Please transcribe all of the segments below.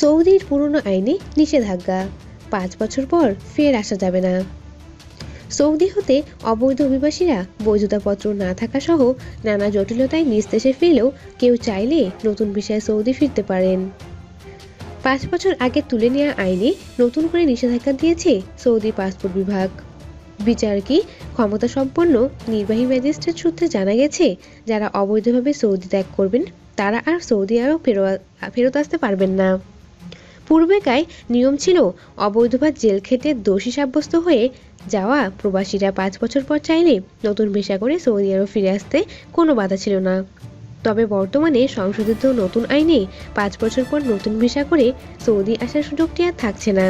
সৌদির পুরনো আইনে নিষেধাজ্ঞা। পাঁচ বছর পর ফের আসা যাবে না। সৌদি হতে অবৈধ অভিবাসীরা বৈধতাপত্র না থাকা সহ নানা জটিলতায় নিজ দেশে ফিরলেও কেউ চাইলে নতুন বিষয়ে সৌদি ফিরতে পারেন। পাঁচ বছর আগে তুলে নেওয়া আইনে নতুন করে নিষেধাজ্ঞা দিয়েছে সৌদি পাসপোর্ট বিভাগ। বিচারকি ক্ষমতা সম্পন্ন নির্বাহী ম্যাজিস্ট্রেট সূত্রে জানা গেছে, যারা অবৈধভাবে সৌদি ত্যাগ করবেন, তারা আর সৌদি আরব ফেরত আসতে পারবেন না। পূর্বেকার নিয়ম ছিল অবৈধভাবে জেল খেটে দোষী সাব্যস্ত হয়ে যাওয়া। প্রবাসীরা পাঁচ বছর পর চাইলে নতুন ভিসা করে সৌদি আরব ফিরে আসতে কোনো বাধা ছিল না। তবে বর্তমানে সংশোধিত নতুন আইনে পাঁচ বছর পর নতুন ভিসা করে সৌদি আসার সুযোগটি আর থাকছে না।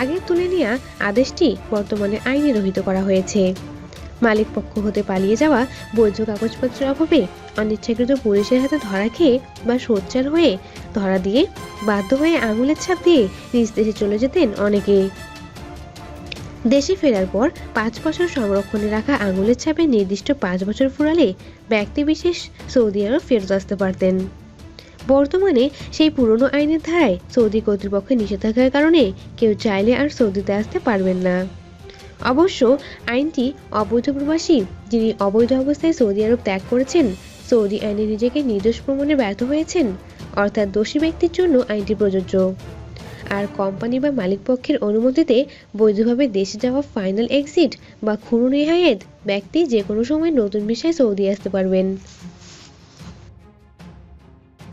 আগের তুলে নেওয়া আদেশটি বর্তমানে আইনে রহিত করা হয়েছে। মালিক পক্ষ হতে পালিয়ে যাওয়া বৈধ কাগজপত্রের অভাবে অনিচ্ছাকৃত পুলিশের হাতে ধরা খেয়ে বা সোচ্চার হয়ে ধরা দিয়ে বাধ্য হয়ে আঙুলের ছাপ দিয়ে নিজ দেশে চলে যেতেন অনেকে। দেশে ফেরার পর পাঁচ বছর সংরক্ষণে রাখা আঙুলের ছাপে নির্দিষ্ট পাঁচ বছর ফুরালে ব্যক্তি বিশেষ সৌদি আরব ফেরত আসতে পারতেন। বর্তমানে সেই পুরনো আইনের ধারায় সৌদি কর্তৃপক্ষের নিষেধাজ্ঞার কারণে কেউ চাইলে আর সৌদিতে আসতে পারবেন না। অবশ্য আইনটি অবৈধ প্রবাসী যিনি অবৈধ অবস্থায় সৌদি আরব ত্যাগ করেছেন, সৌদি আইনে নিজেকে নির্দোষ প্রমাণে ব্যর্থ হয়েছেন, অর্থাৎ দোষী ব্যক্তির জন্য আইনটি প্রযোজ্য। আর কোম্পানি বা মালিকপক্ষের অনুমতিতে বৈধভাবে দেশে যাওয়া ফাইনাল এক্সিট বা খুরু নেহায়েত ব্যক্তি যে কোনো সময় নতুন বিষয়ে সৌদি আসতে পারবেন।